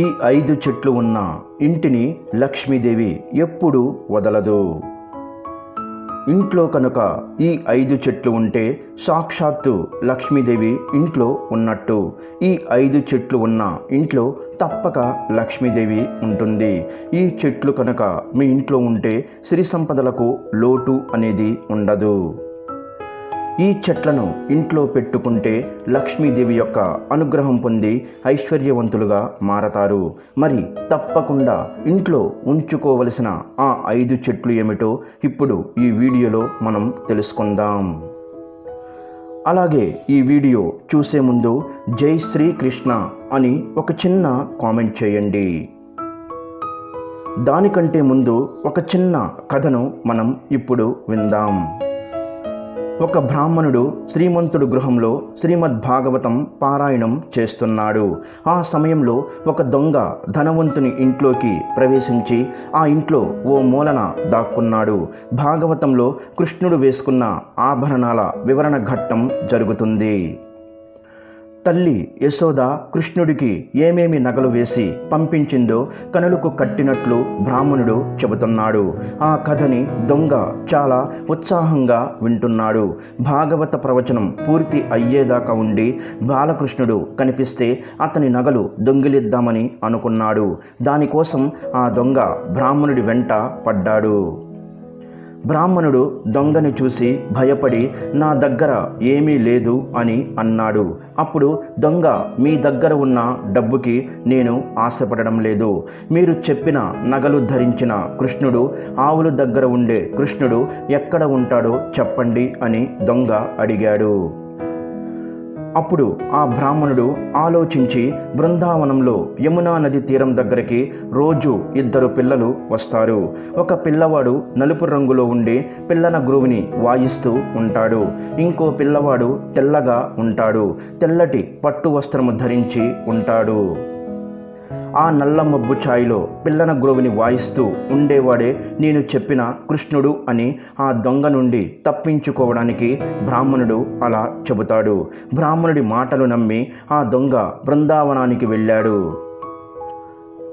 ఈ ఐదు చెట్లు ఉన్న ఇంటిని లక్ష్మీదేవి ఎప్పుడూ వదలదు. ఇంట్లో కనుక ఈ ఐదు చెట్లు ఉంటే సాక్షాత్తు లక్ష్మీదేవి ఇంట్లో ఉన్నట్టు. ఈ ఐదు చెట్లు ఉన్న ఇంట్లో తప్పక లక్ష్మీదేవి ఉంటుంది. ఈ చెట్లు కనుక మీ ఇంట్లో ఉంటే సిరి సంపదలకు లోటు అనేది ఉండదు. ఈ చెట్లను ఇంట్లో పెట్టుకుంటే లక్ష్మీదేవి యొక్క అనుగ్రహం పొంది ఐశ్వర్యవంతులుగా మారతారు. మరి తప్పకుండా ఇంట్లో ఉంచుకోవలసిన ఆ ఐదు చెట్లు ఏమిటో ఇప్పుడు ఈ వీడియోలో మనం తెలుసుకుందాం. అలాగే ఈ వీడియో చూసే ముందు జై శ్రీకృష్ణ అని ఒక చిన్న కామెంట్ చేయండి. దానికంటే ముందు ఒక చిన్న కథను మనం ఇప్పుడు విందాం. ఒక బ్రాహ్మణుడు శ్రీమంతుడు గృహంలో శ్రీమద్ భాగవతం పారాయణం చేస్తున్నాడు. ఆ సమయంలో ఒక దొంగ ధనవంతుని ఇంట్లోకి ప్రవేశించి ఆ ఇంట్లో ఓ మూలన దాక్కున్నాడు. భాగవతంలో కృష్ణుడు వేసుకున్న ఆభరణాల వివరణ ఘట్టం జరుగుతుంది. తల్లి యశోద కృష్ణుడికి ఏమేమి నగలు వేసి పంపించిందో కనులకు కట్టినట్లు బ్రాహ్మణుడు చెబుతున్నాడు. ఆ కథని దొంగ చాలా ఉత్సాహంగా వింటున్నాడు. భాగవత ప్రవచనం పూర్తి అయ్యేదాకా ఉండి బాలకృష్ణుడు కనిపిస్తే అతని నగలు దొంగిలిద్దామని అనుకున్నాడు. దానికోసం ఆ దొంగ బ్రాహ్మణుడి వెంట పడ్డాడు. బ్రాహ్మణుడు దొంగని చూసి భయపడి నా దగ్గర ఏమీ లేదు అని అన్నాడు. అప్పుడు దొంగ మీ దగ్గర ఉన్న డబ్బుకి నేను ఆశపడడం లేదు. మీరు చెప్పిన నగలు ధరించిన కృష్ణుడు ఆవుల దగ్గర ఉండే కృష్ణుడు ఎక్కడ ఉంటాడో చెప్పండి అని దొంగ అడిగాడు. అప్పుడు ఆ బ్రాహ్మణుడు ఆలోచించి బృందావనంలో యమునా నది తీరం దగ్గరికి రోజు ఇద్దరు పిల్లలు వస్తారు. ఒక పిల్లవాడు నలుపు రంగులో ఉండి పిల్లన గురువుని వాయిస్తూ ఉంటాడు. ఇంకో పిల్లవాడు తెల్లగా ఉంటాడు. తెల్లటి పట్టు వస్త్రము ధరించి ఉంటాడు. ఆ నల్ల మబ్బు ఛాయిలో పిల్లన గురువుని వాయిస్తూ ఉండేవాడే నేను చెప్పిన కృష్ణుడు అని ఆ దొంగ నుండి తప్పించుకోవడానికి బ్రాహ్మణుడు అలా చెబుతాడు. బ్రాహ్మణుడి మాటలు నమ్మి ఆ దొంగ బృందావనానికి వెళ్ళాడు.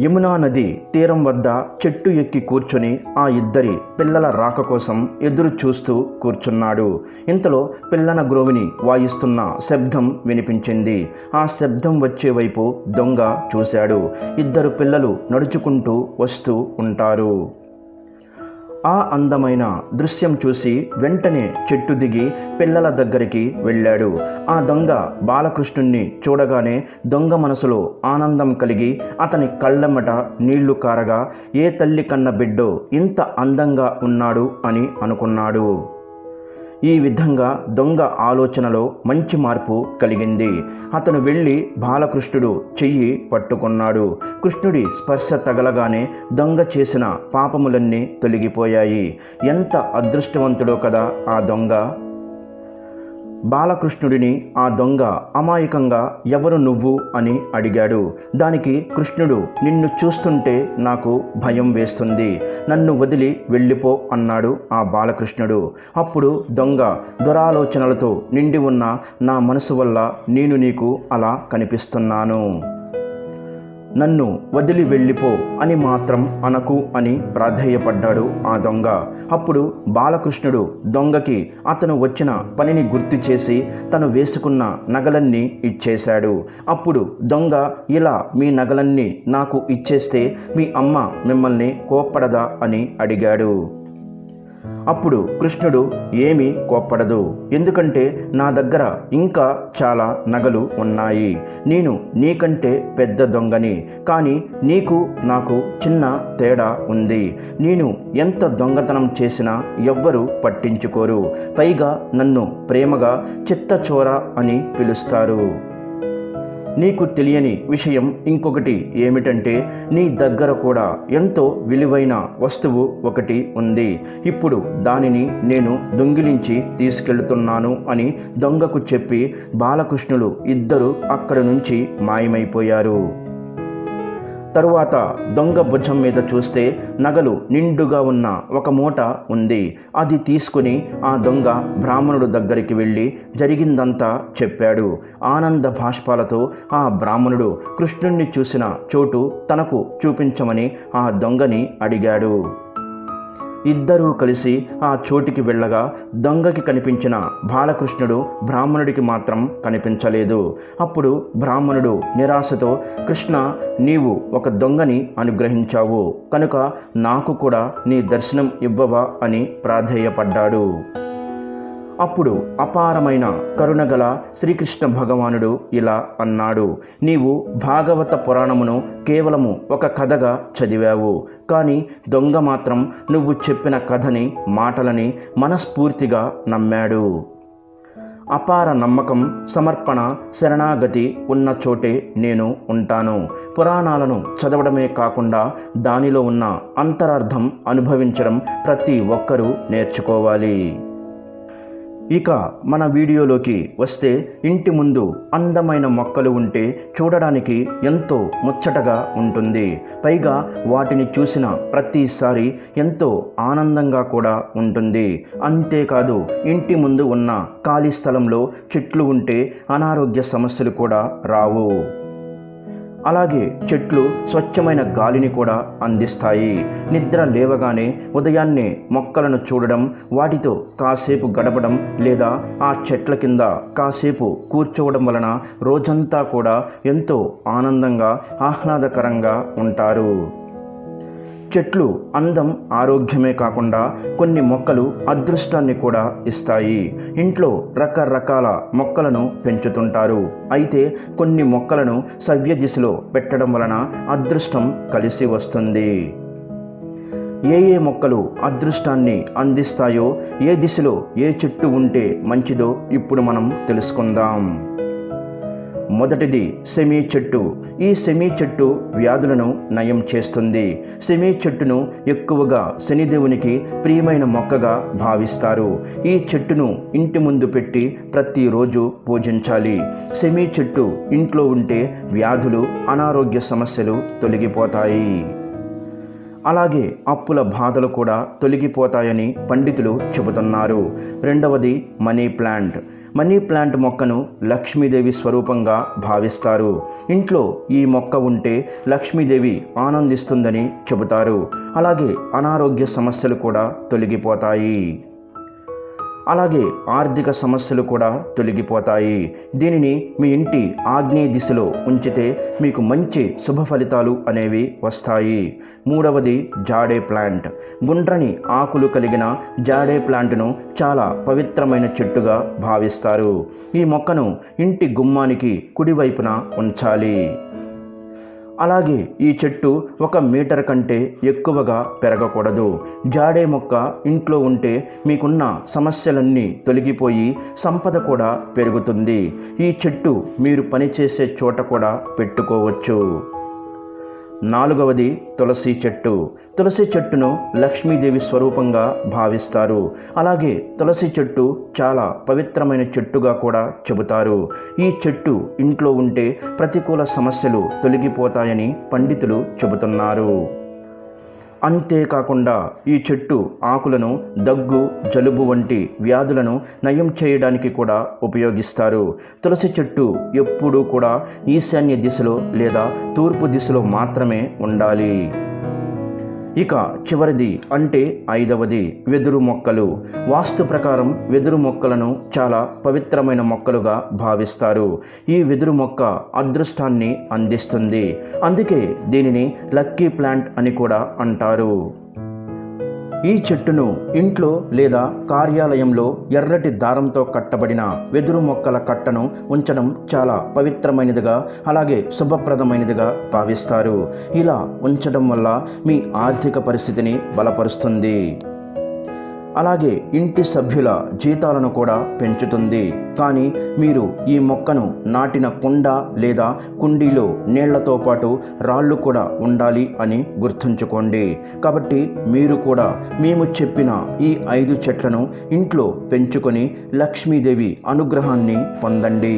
యమునా నది తీరం వద్ద చెట్టు ఎక్కి కూర్చొని ఆ ఇద్దరి పిల్లల రాక కోసం ఎదురు చూస్తూ కూర్చున్నాడు. ఇంతలో పిల్లన గ్రోవిని వాయిస్తున్న శబ్దం వినిపించింది. ఆ శబ్దం వచ్చే వైపు దొంగ చూశాడు. ఇద్దరు పిల్లలు నడుచుకుంటూ వస్తూ ఉంటారు. ఆ అందమైన దృశ్యం చూసి వెంటనే చెట్టు దిగి పిల్లల దగ్గరికి వెళ్ళాడు. ఆ దొంగ బాలకృష్ణుణ్ణి చూడగానే దొంగ మనసులో ఆనందం కలిగి అతని కళ్ళమ్మట నీళ్ళు కారగా ఏ తల్లి కన్న బిడ్డో ఇంత అందంగా ఉన్నాడు అని అనుకున్నాడు. ఈ విధంగా దొంగ ఆలోచనలో మంచి మార్పు కలిగింది. అతను వెళ్ళి బాలకృష్ణుడు చెయ్యి పట్టుకున్నాడు. కృష్ణుడి స్పర్శ తగలగానే దొంగ చేసిన పాపములన్నీ తొలగిపోయాయి. ఎంత అదృష్టవంతుడో కదా ఆ దొంగ. బాలకృష్ణుడిని ఆ దొంగ అమాయకంగా ఎవరు నువ్వు అని అడిగాడు. దానికి కృష్ణుడు నిన్ను చూస్తుంటే నాకు భయం వేస్తుంది. నన్ను వదిలి వెళ్ళిపో అన్నాడు ఆ బాలకృష్ణుడు. అప్పుడు దొంగ దురాలోచనలతో నిండి ఉన్న నా మనసు వల్ల నేను నీకు అలా కనిపిస్తున్నాను. నన్ను వదిలి వెళ్ళిపో అని మాత్రం అనకు అని ప్రాధేయపడ్డాడు ఆ దొంగ. అప్పుడు బాలకృష్ణుడు దొంగకి అతను వచ్చిన పనిని గుర్తు చేసి తను వేసుకున్న నగలన్నీ ఇచ్చేశాడు. అప్పుడు దొంగ ఇలా మీ నగలన్నీ నాకు ఇచ్చేస్తే మీ అమ్మ మిమ్మల్ని కోప్పడదా? అని అడిగాడు. అప్పుడు కృష్ణుడు ఏమీ కోప్పడదు. ఎందుకంటే నా దగ్గర ఇంకా చాలా నగలు ఉన్నాయి. నేను నీకంటే పెద్ద దొంగని. కానీ నీకు నాకు చిన్న తేడా ఉంది. నేను ఎంత దొంగతనం చేసినా ఎవ్వరూ పట్టించుకోరు. పైగా నన్ను ప్రేమగా చిత్తచోర అని పిలుస్తారు. నీకు తెలియని విషయం ఇంకొకటి ఏమిటంటే నీ దగ్గర కూడా ఎంతో విలువైన వస్తువు ఒకటి ఉంది. ఇప్పుడు దానిని నేను దొంగిలించి తీసుకెళ్తున్నాను అని దొంగకు చెప్పి బాలకృష్ణులు ఇద్దరు అక్కడి నుంచి మాయమైపోయారు. తరువాత దొంగ భుజం మీద చూస్తే నగలు నిండుగా ఉన్న ఒక మూట ఉంది. అది తీసుకుని ఆ దొంగ బ్రాహ్మణుడు దగ్గరికి వెళ్ళి జరిగిందంతా చెప్పాడు. ఆనంద భాష్పాలతో ఆ బ్రాహ్మణుడు కృష్ణుణ్ణి చూసిన చోటు తనకు చూపించమని ఆ దొంగని అడిగాడు. ఇద్దరూ కలిసి ఆ చోటికి వెళ్ళగా దొంగకి కనిపించిన బాలకృష్ణుడు బ్రాహ్మణుడికి మాత్రం కనిపించలేదు. అప్పుడు బ్రాహ్మణుడు నిరాశతో కృష్ణ నీవు ఒక దొంగని అనుగ్రహించావు. కనుక నాకు కూడా నీ దర్శనం ఇవ్వవా? అని ప్రాధేయపడ్డాడు. అప్పుడు అపారమైన కరుణగల శ్రీకృష్ణ భగవానుడు ఇలా అన్నాడు నీవు భాగవత పురాణమును కేవలము ఒక కథగా చదివావు. కానీ దొంగ మాత్రం నువ్వు చెప్పిన కథని మాటలని మనస్ఫూర్తిగా నమ్మాడు. అపార నమ్మకం సమర్పణ శరణాగతి ఉన్న చోటే నేను ఉంటాను. పురాణాలను చదవడమే కాకుండా దానిలో ఉన్న అంతరార్థం అనుభవించడం ప్రతి ఒక్కరూ నేర్చుకోవాలి. ఇక మన వీడియోలోకి వస్తే ఇంటి ముందు అందమైన మొక్కలు ఉంటే చూడడానికి ఎంతో ముచ్చటగా ఉంటుంది. పైగా వాటిని చూసిన ప్రతిసారి ఎంతో ఆనందంగా కూడా ఉంటుంది. అంతేకాదు ఇంటి ముందు ఉన్న ఖాళీ స్థలంలో చెట్లు ఉంటే అనారోగ్య సమస్యలు కూడా రావు. అలాగే చెట్లు స్వచ్ఛమైన గాలిని కూడా అందిస్తాయి. నిద్ర లేవగానే ఉదయాన్నే మొక్కలను చూడడం వాటితో కాసేపు గడపడం లేదా ఆ చెట్ల కింద కాసేపు కూర్చోవడం వలన రోజంతా కూడా ఎంతో ఆనందంగా ఆహ్లాదకరంగా ఉంటారు. చెట్లు అందం ఆరోగ్యమే కాకుండా కొన్ని మొక్కలు అదృష్టాన్ని కూడా ఇస్తాయి. ఇంట్లో రకరకాల మొక్కలను పెంచుతుంటారు. అయితే కొన్ని మొక్కలను సవ్య దిశలో పెట్టడం వలన అదృష్టం కలిసి వస్తుంది. ఏ ఏ మొక్కలు అదృష్టాన్ని అందిస్తాయో ఏ దిశలో ఏ చెట్టు ఉంటే మంచిదో ఇప్పుడు మనం తెలుసుకుందాం. మొదటిది సెమీ చెట్టు. ఈ సెమీ చెట్టు వ్యాధులను నయం చేస్తుంది. సెమీ చెట్టును ఎక్కువగా శనిదేవునికి ప్రియమైన మొక్కగా భావిస్తారు. ఈ చెట్టును ఇంటి ముందు పెట్టి ప్రతిరోజు పూజించాలి. సెమీ చెట్టు ఇంట్లో ఉంటే వ్యాధులు అనారోగ్య సమస్యలు తొలగిపోతాయి. అలాగే అప్పుల బాధలు కూడా తొలగిపోతాయని పండితులు చెబుతున్నారు. రెండవది మనీ ప్లాంట్. మనీ ప్లాంట్ మొక్కను లక్ష్మీదేవి స్వరూపంగా భావిస్తారు. ఇంట్లో ఈ మొక్క ఉంటే లక్ష్మీదేవి ఆనందిస్తుందని చెబుతారు. అలాగే అనారోగ్య సమస్యలు కూడా తొలగిపోతాయి. అలాగే ఆర్థిక సమస్యలు కూడా తొలగిపోతాయి. దీనిని మీ ఇంటి ఆగ్నేయ దిశలో ఉంచితే మీకు మంచి శుభ ఫలితాలు అనేవి వస్తాయి. మూడవది జాడే ప్లాంట్. గుండ్రని ఆకులు కలిగిన జాడే ప్లాంట్ను చాలా పవిత్రమైన చెట్టుగా భావిస్తారు. ఈ మొక్కను ఇంటి గుమ్మానికి కుడివైపున ఉంచాలి. అలాగే ఈ చెట్టు ఒక మీటర్ కంటే ఎక్కువగా పెరగకూడదు. జాడే మొక్క ఇంట్లో ఉంటే మీకున్న సమస్యలన్నీ తొలగిపోయి సంపద కూడా పెరుగుతుంది. ఈ చెట్టు మీరు పనిచేసే చోట కూడా పెట్టుకోవచ్చు. నాలుగవది తులసి చెట్టు. తులసి చెట్టును లక్ష్మీదేవి స్వరూపంగా భావిస్తారు. అలాగే తులసి చెట్టు చాలా పవిత్రమైన చెట్టుగా కూడా చెబుతారు. ఈ చెట్టు ఇంట్లో ఉంటే ప్రతికూల సమస్యలు తొలగిపోతాయని పండితులు చెబుతున్నారు. అంతేకాకుండా ఈ చెట్టు ఆకులను దగ్గు జలుబు వంటి వ్యాధులను నయం చేయడానికి కూడా ఉపయోగిస్తారు. తులసి చెట్టు ఎప్పుడూ కూడా ఈశాన్య దిశలో లేదా తూర్పు దిశలో మాత్రమే ఉండాలి. ఇక చివరిది అంటే ఐదవది వెదురు మొక్కలు. వాస్తు ప్రకారం వెదురు మొక్కలను చాలా పవిత్రమైన మొక్కలుగా భావిస్తారు. ఈ వెదురు మొక్క అదృష్టాన్ని అందిస్తుంది. అందుకే దీనిని లక్కీ ప్లాంట్ అని కూడా అంటారు. ఈ చెట్టును ఇంట్లో లేదా కార్యాలయంలో ఎర్రటి దారంతో కట్టబడిన వెదురు మొక్కల కట్టను ఉంచడం చాలా పవిత్రమైనదిగా అలాగే శుభప్రదమైనదిగా భావిస్తారు. ఇలా ఉంచడం వల్ల మీ ఆర్థిక పరిస్థితిని బలపరుస్తుంది. అలాగే ఇంటి సభ్యుల జీతాలను కూడా పెంచుతుంది. కానీ మీరు ఈ మొక్కను నాటిన కుండ లేదా కుండీలో నీళ్ళతో పాటు రాళ్ళు కూడా ఉండాలి అని గుర్తుంచుకోండి. కాబట్టి మీరు కూడా మేము చెప్పిన ఈ ఐదు చెట్లను ఇంట్లో పెంచుకొని లక్ష్మీదేవి అనుగ్రహాన్ని పొందండి.